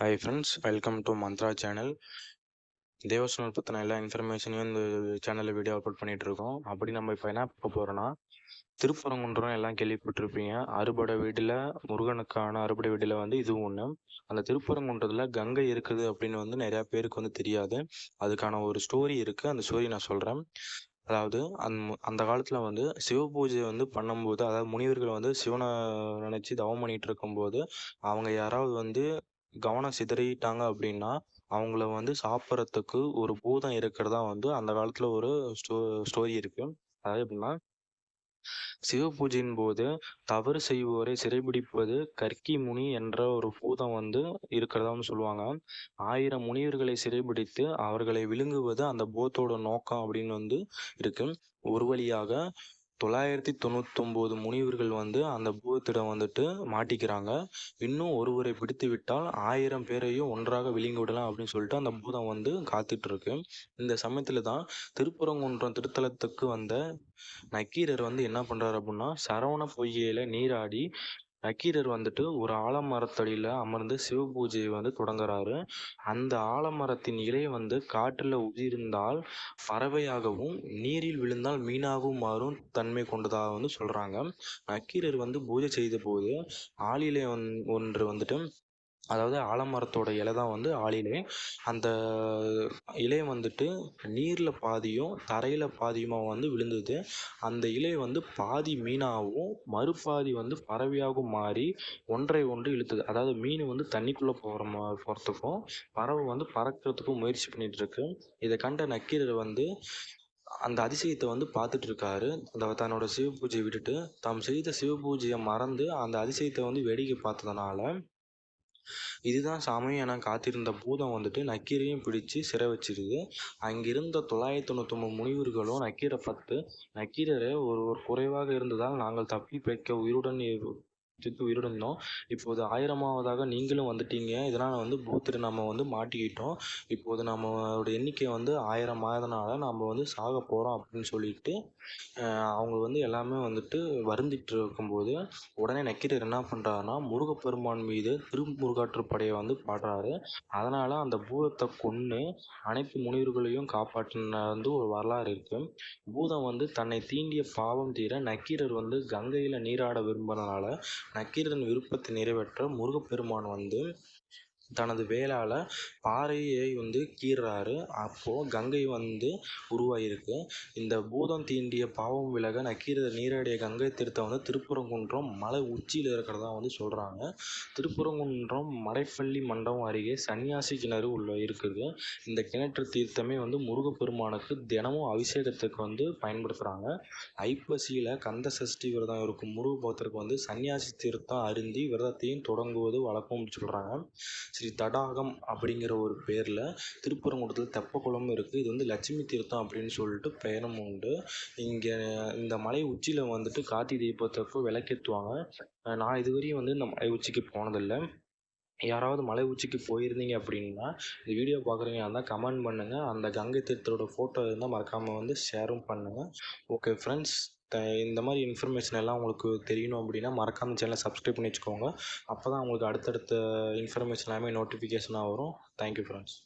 Hi friends welcome to Mantra channel தேவஸ்வனர் பற்றின எல்லா இன்ஃபர்மேஷனையும் இந்த சேனலில் வீடியோ அப்லோட் பண்ணிகிட்டு இருக்கோம். அப்படி நம்ம இப்போ என்ன பார்க்க போகிறோன்னா திருப்பரங்குன்றம் எல்லாம் கேள்விப்பட்டிருப்பீங்க. அறுபடை வீட்டில் முருகனுக்கான அறுபடை வீட்டில் வந்து இதுவும் ஒன்று அந்த திருப்பரங்குன்றத்தில் கங்கை இருக்குது அப்படின்னு வந்து நிறையா பேருக்கு வந்து தெரியாது. அதுக்கான ஒரு ஸ்டோரி இருக்குது அந்த ஸ்டோரி நான் சொல்கிறேன் அதாவது அந் அந்த காலத்தில் வந்து சிவ பூஜை வந்து பண்ணும்போது அதாவது முனிவர்கள் வந்து சிவனை நினச்சி தவம் பண்ணிகிட்டு இருக்கும்போது அவங்க யாராவது வந்து கவனம் சிதறிட்டாங்க அப்படின்னா அவங்கள வந்து சாப்பிட்றதுக்கு ஒரு பூதம் இருக்கிறதா வந்து அந்த காலத்தில் ஒரு ஸ்டோ ஸ்டோரி இருக்கு. அதாவது எப்படின்னா சிவ பூஜையின் போது தவறு செய்வோரை சிறைபிடிப்பது கர்க்கி முனி என்ற ஒரு பூதம் வந்து இருக்கிறதான்னு சொல்லுவாங்க. ஆயிரம் முனிவர்களை சிறைபிடித்து அவர்களை விழுங்குவது அந்த பூத்தோட நோக்கம் அப்படின்னு வந்து இருக்கு. ஒரு வழியாக தொள்ளாயிரத்தி தொண்ணூத்தொம்பது முனிவர்கள் வந்து அந்த பூதத்திடம் வந்துட்டு மாட்டிக்கிறாங்க. இன்னும் ஒருவரை பிடித்து விட்டால் ஆயிரம் பேரையும் ஒன்றாக விழுங்கி விடலாம் அப்படின்னு சொல்லிட்டு அந்த பூதம் வந்து காத்துட்டு இருக்கு இந்த சமயத்தில் தான் திருப்பரங்குன்றம் திருத்தலத்துக்கு வந்த நக்கீரர் வந்து என்ன பண்ணுறாரு அப்படின்னா சரவண பொய்கையில் நீராடி நக்கீரர் வந்துட்டு ஒரு ஆலமரத்தடியில் அமர்ந்து சிவ பூஜையை வந்து தொடங்குறாரு. அந்த ஆலமரத்தின் இலை வந்து காற்றில் உதிர்ந்தால் பறவையாகவும் நீரில் விழுந்தால் மீனாகவும் மாறும் தன்மை கொண்டதாக வந்து சொல்கிறாங்க நக்கீரர் வந்து பூஜை செய்த போது ஆளிலை ஒன் ஒன்று வந்துட்டு அதாவது ஆலமரத்தோட இலை தான் வந்து ஆளிலை. அந்த இலை வந்துட்டு நீரில் பாதியும் தரையில் பாதியுமாக வந்து விழுந்தது. அந்த இலை வந்து பாதி மீனாகவும் மறுபாதி வந்து பறவையாகவும் மாறி ஒன்றை ஒன்று இழுத்தது. அதாவது மீன் வந்து தண்ணிக்குள்ளே போகிற மா போகிறதுக்கும் பறவை வந்து பறக்கிறதுக்கும் முயற்சி பண்ணிகிட்டு இருக்கு இதை கண்ட நக்கீரர் வந்து அந்த அதிசயத்தை வந்து பார்த்துட்டு இருக்காரு அந்த தன்னோட சிவ பூஜையை விட்டுட்டு தாம் செய்த சிவ பூஜையை மறந்து அந்த அதிசயத்தை வந்து வேடிக்கை பார்த்ததுனால இதுதான் சாமி. என காத்திருந்த பூதம் வந்துட்டு நக்கீரையும் பிடிச்சு சிறை வச்சிருது. அங்கிருந்த தொள்ளாயிரத்தி தொண்ணூத்தொம்பது முனிவர்களும் நக்கீரை பார்த்து நக்கீரரை ஒருவர் ஒரு குறைவாக இருந்ததால் நாங்கள் தப்பி பிழைக்க உயிருடன் திருப்பி உயிரிழந்தோம். இப்போது ஆயிரமாவதாக நீங்களும் வந்துட்டீங்க. இதனால் வந்து பூத்தில் நம்ம வந்து மாட்டிக்கிட்டோம். இப்போது நம்மளோட எண்ணிக்கை வந்து ஆயிரம் ஆகிறதுனால நம்ம வந்து சாக போகிறோம் அப்படின்னு சொல்லிட்டு அவங்க வந்து எல்லாமே வந்துட்டு வருந்திட்டு இருக்கும்போது உடனே நக்கீரர் என்ன பண்ணுறாருன்னா முருகப்பெருமான் மீது திருமுருகாற்று படையை வந்து பாடுறாரு. அதனால் அந்த பூதத்தை கொன்று அனைத்து முனிவர்களையும் காப்பாற்றின வந்து ஒரு வரலாறு இருக்குது பூதம் வந்து தன்னை தீண்டிய பாவம் தீர நக்கீரர் வந்து கங்கையில் நீராட விரும்பினால நக்கீரன் விருப்பத்தை நிறைவேற்ற முருகப்பெருமான் வந்து தனது வேலால் பாறையை வந்து கீறுறாரு அப்போது கங்கை வந்து உருவாகிருக்கு இந்த பூதம் தீண்டிய பாவம் விலக நக்கீரர் நீராடிய கங்கை தீர்த்தம் வந்து திருப்பரங்குன்றம் மலை உச்சியில் இருக்கிறதா வந்து சொல்கிறாங்க திருப்பரங்குன்றம் மடைப்பள்ளி மண்டபம் அருகே சன்னியாசி கிணறு உள்ள இருக்குது. இந்த கிணற்று தீர்த்தமே வந்து முருகப்பெருமானுக்கு தினமும் அபிஷேகத்துக்கு வந்து பயன்படுத்துகிறாங்க ஐப்பசியில் கந்த சஷ்டி விரதம் இருக்கும் முருகபோத்தருக்கு வந்து சன்னியாசி தீர்த்தம் அருந்தி விரதத்தையும் தொடங்குவது வழக்கம்னு சொல்கிறாங்க ஸ்ரீ தடாகம் அப்படிங்கிற ஒரு பேரில் திருப்பரங்குன்றத்தில் தெப்பக்குளமும் இருக்குது இது வந்து லட்சுமி தீர்த்தம் அப்படின்னு சொல்லிட்டு பெயரும் உண்டு. இங்கே இந்த மலை உச்சியில் வந்துட்டு கார்த்திகை தீபத்தப்போ விளக்கேற்றுவாங்க நான் இதுவரையும் வந்து இந்த மலை உச்சிக்கு போனதில்லை. யாராவது மலை உச்சிக்கு போயிருந்தீங்க அப்படின்னா இந்த வீடியோ பார்க்குறீங்க இருந்தால் கமெண்ட் பண்ணுங்கள் அந்த கங்கை தீர்த்தரோட ஃபோட்டோ இருந்தால் மறக்காமல் வந்து ஷேரும் பண்ணுங்கள் ஓகே ஃப்ரெண்ட்ஸ் இந்த மாதிரி இன்ஃபர்மேஷன் எல்லாம் உங்களுக்கு தெரியணும் அப்படின்னா மறக்காமல் சேனலை சப்ஸ்கிரைப் பண்ணி வச்சுக்கோங்க. அப்போ தான் உங்களுக்கு அடுத்தடுத்த இன்ஃபர்மேஷன் எல்லாமே நோட்டிஃபிகேஷனாக வரும். Thank you friends